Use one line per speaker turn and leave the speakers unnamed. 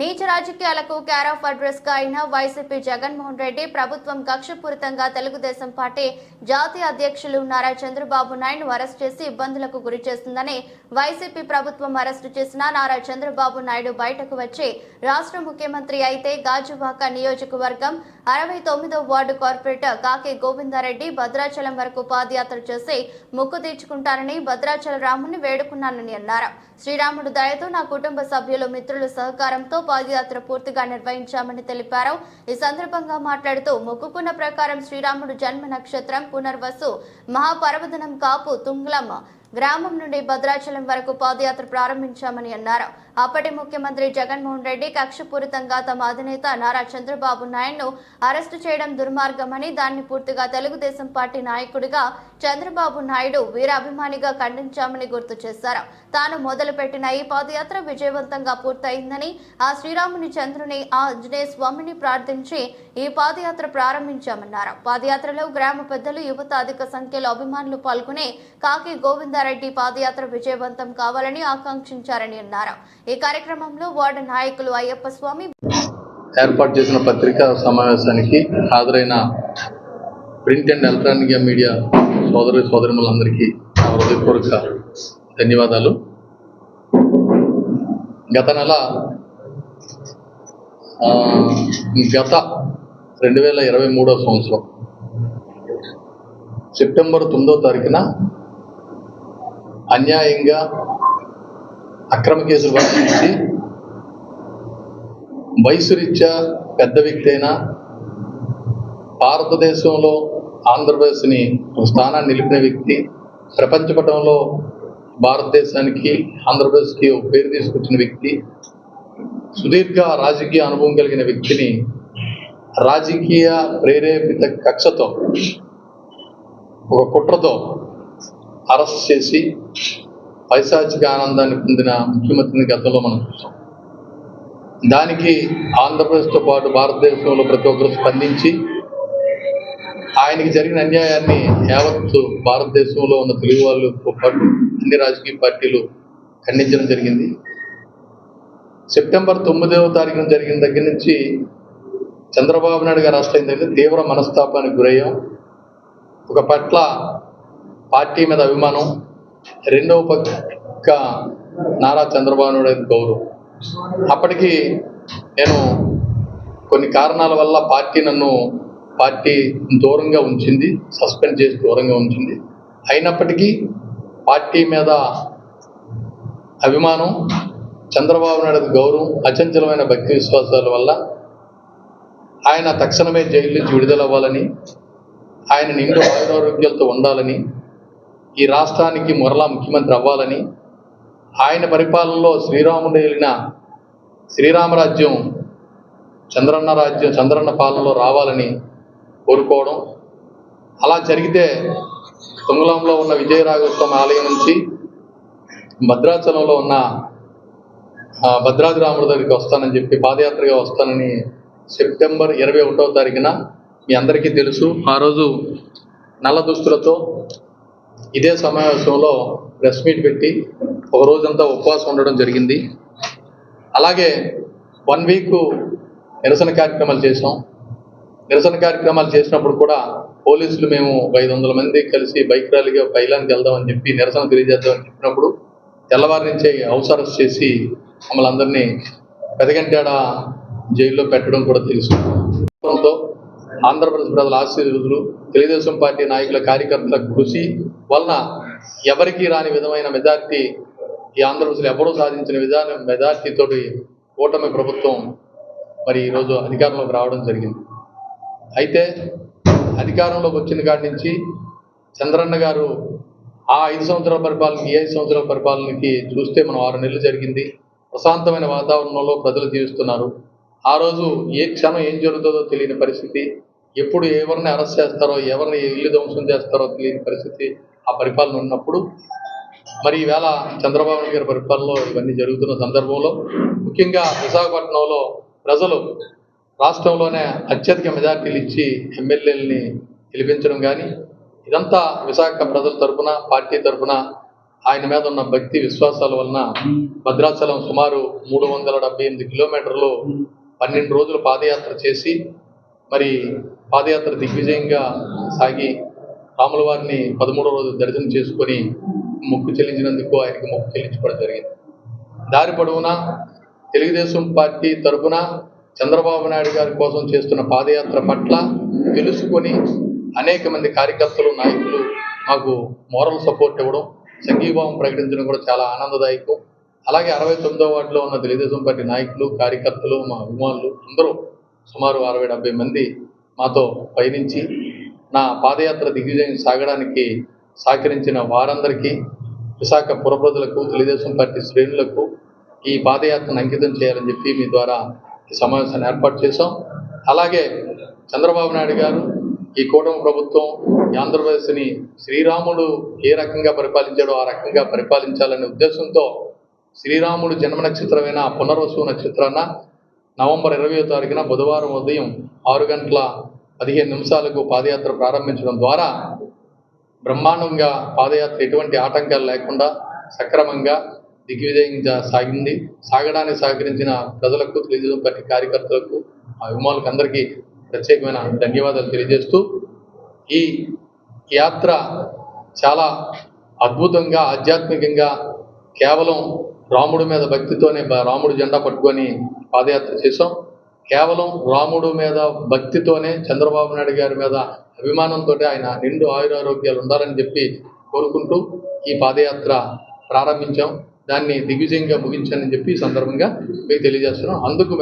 నీచ రాజకీయాలకు క్యార్ ఆఫ్ అడ్రస్గా అయిన వైసీపీ జగన్మోహన్ రెడ్డి ప్రభుత్వం కక్షపూరితంగా తెలుగుదేశం పార్టీ జాతీయ అధ్యక్షులు నారా చంద్రబాబు నాయుడు అరెస్ట్ చేసి ఇబ్బందులకు గురి చేస్తుందని వైసీపీ ప్రభుత్వం అరెస్టు చేసిన నారా చంద్రబాబు నాయుడు బయటకు వచ్చి రాష్ట్ర ముఖ్యమంత్రి అయితే గాజువాక నియోజకవర్గం అరవై తొమ్మిదో వార్డు కార్పొరేటర్ కాకి గోవిందారెడ్డి భద్రాచలం వరకు పాదయాత్ర చేసి మొక్కు తీర్చుకుంటారని భద్రాచల రాముని వేడుకున్నానని అన్నారు. శ్రీరాముడు దయతో నా కుటుంబ సభ్యులు మిత్రుల సహకారంతో పాదయాత్ర పూర్తిగా నిర్వహించామని తెలిపారు. ఈ సందర్భంగా మాట్లాడుతూ మొక్కుకున్న ప్రకారం శ్రీరాముడు జన్మ నక్షత్రం పునర్వసు మహాపర్వదనం కాపు తుంగ్లం గ్రామం నుండి భద్రాచలం వరకు పాదయాత్ర ప్రారంభించామని అన్నారు. అప్పటి ముఖ్యమంత్రి జగన్మోహన్ రెడ్డి కక్షపూరితంగా తమ అధినేత నారా చంద్రబాబు నాయుడును అరెస్టు చేయడం దుర్మార్గమని దాన్ని పూర్తిగా తెలుగుదేశం పార్టీ నాయకుడిగా చంద్రబాబు నాయుడు వీరాభిమానిగా ఖండించామని గుర్తు చేశారు. తాను మొదలుపెట్టిన ఈ పాదయాత్ర విజయవంతంగా పూర్తయిందని ఆ శ్రీరాముని చంద్రుని ఆ ఆంజనేయ స్వామిని ప్రార్థించి ఈ పాదయాత్ర ప్రారంభించామన్నారు. పాదయాత్రలో గ్రామ పెద్దలు యువత అధిక సంఖ్యలో అభిమానులు పాల్గొని కాకి గోవింద గోవిందారెడ్డి పాదయాత్ర విజయవంతం కావాలని ఆకాంక్షించారని అన్నారు. ఈ కార్యక్రమంలో వార్డు నాయకులు అయ్యప్ప స్వామి
ఏర్పాటు చేసిన పత్రికా సమావేశానికి హాజరైన ప్రింట్ అండ్ ఎలక్ట్రానిక్ మీడియా సోదరి సోదరిములందరికీ నా హృదయపూర్వక ధన్యవాదాలు. గత నెల గత రెండు వేల ఇరవై మూడో సంవత్సరం సెప్టెంబర్ తొమ్మిదో తారీఖున అన్యాయంగా అక్రమ కేసులు పంపించి వయసు రీత్యా పెద్ద వ్యక్తి అయినా భారతదేశంలో ఆంధ్రప్రదేశ్ని ఒక స్థానాన్ని నిలిపిన వ్యక్తి ప్రపంచ పటంలో భారతదేశానికి ఆంధ్రప్రదేశ్కి ఒక పేరు తీసుకొచ్చిన వ్యక్తి సుదీర్ఘ రాజకీయ అనుభవం కలిగిన వ్యక్తిని రాజకీయ ప్రేరేపిత కక్షతో ఒక కుట్రతో అరెస్ట్ చేసి పైశాచిక ఆనందాన్ని పొందిన ముఖ్యమంత్రిని గతంలో మనం చూసాం. దానికి ఆంధ్రప్రదేశ్తో పాటు భారతదేశంలో ప్రతి ఒక్కరు స్పందించి ఆయనకి జరిగిన అన్యాయాన్ని యావత్తు భారతదేశంలో ఉన్న తెలుగు వాళ్ళు పాటు అన్ని రాజకీయ పార్టీలు ఖండించడం జరిగింది. సెప్టెంబర్ తొమ్మిదవ తారీఖున జరిగిన దగ్గర నుంచి చంద్రబాబు నాయుడు గారు రాష్ట్రం ఏంటంటే తీవ్ర మనస్తాపానికి గురయ్యాం. ఒక పట్ల పార్టీ మీద అభిమానం రెండవ పక్క నారా చంద్రబాబు నాయుడు గౌరవం. అప్పటికి నేను కొన్ని కారణాల వల్ల పార్టీ నన్ను పార్టీ దూరంగా ఉంచింది సస్పెండ్ చేసి దూరంగా ఉంచింది. అయినప్పటికీ పార్టీ మీద అభిమానం చంద్రబాబు నాయుడు గౌరవం అచంచలమైన భక్తి విశ్వాసాల వల్ల ఆయన తక్షణమే జైలు నుంచి విడుదలవ్వాలని ఆయన నిండు ఆయురారోగ్యాలతో ఉండాలని ఈ రాష్ట్రానికి మరలా ముఖ్యమంత్రి అవ్వాలని ఆయన పరిపాలనలో శ్రీరాముడు వెళ్ళిన శ్రీరామరాజ్యం చంద్రన్న రాజ్యం చంద్రన్న పాలనలో రావాలని కోరుకోవడం. అలా జరిగితే తుంగలంలో ఉన్న విజయరాఘవస్వామి ఆలయం నుంచి భద్రాచలంలో ఉన్న ఆ, భద్రాద్రి రాముడి దగ్గరికి వస్తానని చెప్పి పాదయాత్రగా వస్తానని సెప్టెంబర్ ఇరవై ఒకటో తారీఖున మీ అందరికీ తెలుసు. ఆ రోజు నల్ల దుస్తులతో ఇదే సమావేశంలో ప్రెస్ మీట్ పెట్టి ఒక రోజంతా ఉపవాసం ఉండడం జరిగింది. అలాగే వన్ వీక్ నిరసన కార్యక్రమాలు చేసాం నిరసన కార్యక్రమాలు చేసినప్పుడు కూడా పోలీసులు మేము ఒక ఐదు వందల మంది కలిసి బైక్ ర్యాలీగా పైలానికి వెళ్దామని చెప్పి నిరసన తెలియజేద్దామని చెప్పినప్పుడు తెల్లవారి నుంచే హౌస్ అరెస్ట్ చేసి మమ్మల్ని అందరినీ పెదగంటాడ జైల్లో పెట్టడం కూడా తెలుసు. ఆంధ్రప్రదేశ్ ప్రజల ఆశీర్వదులు తెలుగుదేశం పార్టీ నాయకుల కార్యకర్తల కృషి వలన ఎవరికీ రాని విధమైన మెజార్టీ ఈ ఆంధ్రప్రదేశ్లో ఎవరూ సాధించిన విధానం మెజార్టీతోటి కూటమి ప్రభుత్వం మరి ఈరోజు అధికారంలోకి రావడం జరిగింది. అయితే అధికారంలోకి వచ్చిన కాడి నుంచి చంద్రన్న గారు ఆ ఐదు సంవత్సరాల పరిపాలనకి ఏ ఐదు సంవత్సరాల పరిపాలనకి చూస్తే మనం ఆరు నెలలు జరిగింది. ప్రశాంతమైన వాతావరణంలో ప్రజలు జీవిస్తున్నారు. ఆ రోజు ఏ క్షణం ఏం జరుగుతుందో తెలియని పరిస్థితి. ఎప్పుడు ఎవరిని అరెస్ట్ చేస్తారో ఎవరిని ఇల్లు ధ్వంసం చేస్తారో తెలియని పరిస్థితి ఆ పరిపాలన ఉన్నప్పుడు. మరి ఈవేళ చంద్రబాబు నాయుడు గారి పరిపాలనలో ఇవన్నీ జరుగుతున్న సందర్భంలో ముఖ్యంగా విశాఖపట్నంలో ప్రజలు రాష్ట్రంలోనే అత్యధిక మెజార్టీలు ఇచ్చి ఎమ్మెల్యేలని గెలిపించడం కానీ ఇదంతా విశాఖ ప్రజల తరఫున పార్టీ తరఫున ఆయన మీద ఉన్న భక్తి విశ్వాసాల వలన భద్రాచలం సుమారు మూడు వందల డెబ్బై ఎనిమిది కిలోమీటర్లు పన్నెండు రోజులు పాదయాత్ర చేసి మరి పాదయాత్ర దిగ్విజయంగా సాగి రాముల వారిని పదమూడో రోజు దర్శనం చేసుకొని మొక్కు చెల్లించినందుకు ఆయనకి మొక్కు చెల్లించుకోవడం జరిగింది. దారి పొడవునా తెలుగుదేశం పార్టీ తరఫున చంద్రబాబు నాయుడు గారి కోసం చేస్తున్న పాదయాత్ర పట్ల తెలుసుకొని అనేక మంది కార్యకర్తలు నాయకులు మాకు మోరల్ సపోర్ట్ ఇవ్వడం సంఘీభావం ప్రకటించడం కూడా చాలా ఆనందదాయకం. అలాగే అరవై తొమ్మిదో వార్డులో ఉన్న తెలుగుదేశం పార్టీ నాయకులు కార్యకర్తలు మా అభిమానులు అందరూ సుమారు అరవై డెబ్బై మంది మాతో పయనించి నా పాదయాత్ర దిగ్విజయం సాగడానికి సహకరించిన వారందరికీ విశాఖ పురప్రజలకు తెలుగుదేశం పార్టీ శ్రేణులకు ఈ పాదయాత్రను అంకితం చేయాలని చెప్పి మీ ద్వారా ఈ సమావేశాన్ని ఏర్పాటు చేశాం. అలాగే చంద్రబాబు నాయుడు గారు ఈ కూటమి ప్రభుత్వం ఈ ఆంధ్రప్రదేశ్ని శ్రీరాముడు ఏ రకంగా పరిపాలించాడో ఆ రకంగా పరిపాలించాలనే ఉద్దేశంతో శ్రీరాముడు జన్మ నక్షత్రమైన పునర్వసు నక్షత్రాన నవంబర్ ఇరవయో తారీఖున బుధవారం ఉదయం ఆరు గంటల పదిహేను నిమిషాలకు పాదయాత్ర ప్రారంభించడం ద్వారా బ్రహ్మాండంగా పాదయాత్ర ఎటువంటి ఆటంకాలు లేకుండా సక్రమంగా దిగ్విజయంగా సాగింది. సాగడానికి సహకరించిన ప్రజలకు తెలుగుదేశం పార్టీ కార్యకర్తలకు అభిమానులకు అందరికీ ప్రత్యేకమైన ధన్యవాదాలు తెలియజేస్తూ ఈ యాత్ర చాలా అద్భుతంగా ఆధ్యాత్మికంగా కేవలం రాముడి మీద భక్తితోనే రాముడు జెండా పట్టుకొని పాదయాత్ర చేశాం. కేవలం రాముడు మీద భక్తితోనే చంద్రబాబు నాయుడు గారి మీద అభిమానంతో ఆయన నిండు ఆయురారోగ్యాలు ఉండాలని చెప్పి కోరుకుంటూ ఈ పాదయాత్ర ప్రారంభించాం. దాన్ని దిగ్విజయంగా ముగించాలని చెప్పి ఈ సందర్భంగా మీకు తెలియజేస్తున్నాం. అందుకు మేము